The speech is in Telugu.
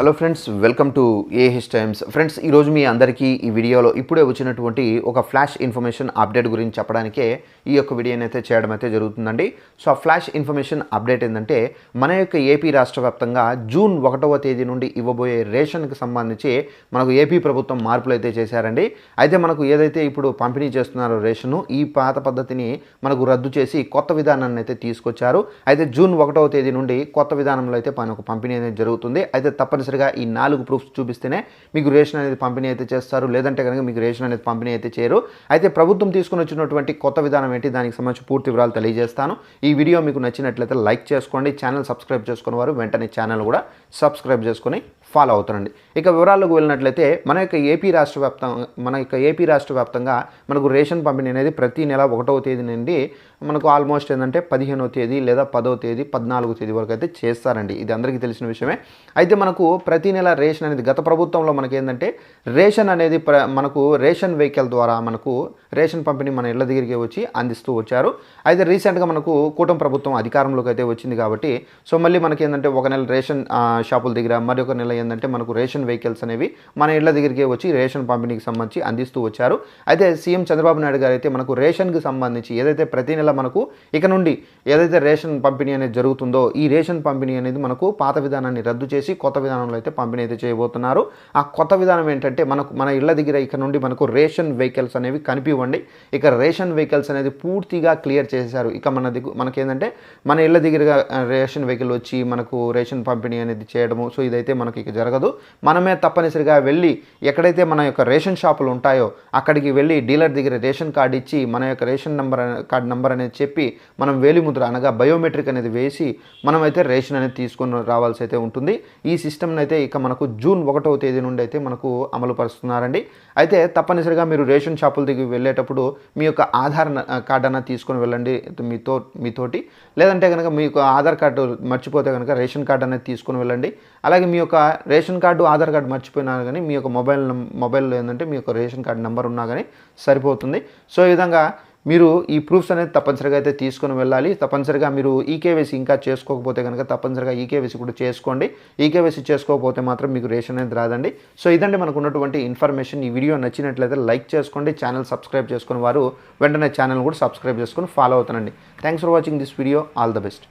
Hello friends welcome to AH Times friends ఈరోజు మీ అందరికీ ఈ వీడియోలో ఇప్పుడే వచ్చినటువంటి ఒక ఫ్లాష్ ఇన్ఫర్మేషన్ అప్డేట్ గురించి చెప్పడానికే ఈ యొక్క వీడియోని అయితే చేయడం అయితే జరుగుతుందండి. సో ఆ ఫ్లాష్ ఇన్ఫర్మేషన్ అప్డేట్ ఏంటంటే మన యొక్క ఏపీ రాష్ట్ర వ్యాప్తంగా జూన్ ఒకటవ తేదీ నుండి ఇవ్వబోయే రేషన్కి సంబంధించి మనకు ఏపీ ప్రభుత్వం మార్పులు అయితే చేశారండి. అయితే మనకు ఏదైతే ఇప్పుడు పంపిణీ చేస్తున్నారో రేషను ఈ పాత పద్ధతిని మనకు రద్దు చేసి కొత్త విధానాన్ని అయితే తీసుకొచ్చారు. అయితే జూన్ ఒకటవ తేదీ నుండి కొత్త విధానంలో అయితే మనకు పంపిణీ అనేది జరుగుతుంది. అయితే తప్పనిసరిగా ఈ నాలుగు ప్రూఫ్స్ చూపిస్తేనే మీకు రేషన్ అనేది పంపిణీ అయితే చేస్తారు. లేదంటే కనుక మీకు రేషన్ అనేది పంపిణీ అయితే చేయరు. అయితే ప్రభుత్వం తీసుకుని వచ్చినటువంటి కొత్త విధానం ఏంటి? దానికి సంబంధించి పూర్తి వివరాలు తెలియజేస్తాను. ఈ వీడియో మీకు నచ్చినట్లయితే లైక్ చేసుకోండి. ఛానల్ సబ్స్క్రైబ్ చేసుకున్న వారు వెంటనే ఛానల్ కూడా సబ్స్క్రైబ్ చేసుకొని ఫాలో అవుతారండి. ఇక వివరాలకు వెళ్ళినట్లయితే మన యొక్క ఏపీ రాష్ట్ర వ్యాప్తం మన యొక్క ఏపీ రాష్ట్ర వ్యాప్తంగా మనకు రేషన్ పంపిణీ అనేది ప్రతి నెల ఒకటవ తేదీ నుండి మనకు ఆల్మోస్ట్ ఏంటంటే పదిహేనవ తేదీ లేదా పదవ తేదీ పద్నాలుగో తేదీ వరకు అయితే చేస్తారండి. ఇది అందరికీ తెలిసిన విషయమే. అయితే మనకు ప్రతి నెల రేషన్ అనేది గత ప్రభుత్వంలో మనకి ఏంటంటే రేషన్ అనేది ప్ర మనకు రేషన్ వెహికల్ ద్వారా మనకు రేషన్ పంపిణీ మన ఇళ్ళ దగ్గరికి వచ్చి అందిస్తూ వచ్చారు. అయితే రీసెంట్గా మనకు కూటమి ప్రభుత్వం అధికారంలోకి అయితే వచ్చింది కాబట్టి సో మళ్ళీ మనకి ఏంటంటే ఒక నెల రేషన్ షాపుల దగ్గర మరి ఒక నెల ఏంటంటే మనకు రేషన్ వెహికల్స్ అనేవి మన ఇళ్ళ దగ్గరికి వచ్చి రేషన్ పంపిణీకి సంబంధించి అందిస్తూ వచ్చారు. అయితే సీఎం చంద్రబాబు నాయుడు గారు అయితే మనకు రేషన్కి సంబంధించి ఏదైతే ప్రతి నెల మనకు ఇక నుండి ఏదైతే రేషన్ పంపిణీ అనేది జరుగుతుందో ఈ రేషన్ పంపిణీ అనేది మనకు పాత విధానాన్ని రద్దు చేసి కొత్త విధానంలో అయితే పంపిణీ అయితే చేయబోతున్నారు. ఆ కొత్త విధానం ఏంటంటే మనకు మన ఇళ్ళ దగ్గర ఇక నుండి మనకు రేషన్ వెహికల్స్ అనేవి కనిపివ్వండి. ఇక రేషన్ వెహికల్స్ అనేది పూర్తిగా క్లియర్ చేశారు. ఇక మన దగ్గర మనకేంటంటే మన ఇళ్ళ దగ్గరగా రేషన్ వెహికల్ వచ్చి మనకు రేషన్ పంపిణీ అనేది చేయడము. సో ఇదైతే మనకి మీకు జరగదు. మనమే తప్పనిసరిగా వెళ్ళి ఎక్కడైతే మన యొక్క రేషన్ షాపులు ఉంటాయో అక్కడికి వెళ్ళి డీలర్ దగ్గర రేషన్ కార్డు ఇచ్చి మన యొక్క రేషన్ నెంబర్ కార్డు నెంబర్ అనేది చెప్పి మనం వేలిముద్ర అనగా బయోమెట్రిక్ అనేది వేసి మనమైతే రేషన్ అనేది తీసుకొని రావాల్సి అయితే ఉంటుంది. ఈ సిస్టమ్ని అయితే ఇక మనకు జూన్ ఒకటవ తేదీ నుండి అయితే మనకు అమలు పరుస్తున్నారండి అయితే తప్పనిసరిగా మీరు రేషన్ షాపుల దగ్గర వెళ్ళేటప్పుడు మీ యొక్క ఆధార్ కార్డు అన్న తీసుకొని వెళ్ళండి మీతో మీతోటి. లేదంటే కనుక మీకు ఆధార్ కార్డు మర్చిపోతే కనుక రేషన్ కార్డు అనేది తీసుకొని వెళ్ళండి. అలాగే మీ యొక్క రేషన్ కార్డు ఆధార్ కార్డు మర్చిపోయినా కానీ మీ యొక్క మొబైల్ మొబైల్లో ఏంటంటే మీ యొక్క రేషన్ కార్డు నెంబర్ ఉన్నా కానీ సరిపోతుంది. సో ఈ విధంగా మీరు ఈ ప్రూఫ్స్ అనేది తప్పనిసరిగా అయితే తీసుకొని వెళ్ళాలి. తప్పనిసరిగా మీరు ఈకేవైసీ ఇంకా చేసుకోకపోతే కనుక తప్పనిసరిగా ఈకేవైసీ కూడా చేసుకోండి. ఈకేవైసీ చేసుకోకపోతే మాత్రం మీకు రేషన్ అనేది రాదండి. సో ఇదండి మనకు ఉన్నటువంటి ఇన్ఫర్మేషన్. ఈ వీడియో నచ్చినట్లయితే లైక్ చేసుకోండి ఛానల్ సబ్స్క్రైబ్ చేసుకుని వారు వెంటనే ఛానల్ కూడా సబ్స్క్రైబ్ చేసుకొని ఫాలో అవుతానండి. Thanks for watching this video. All the best.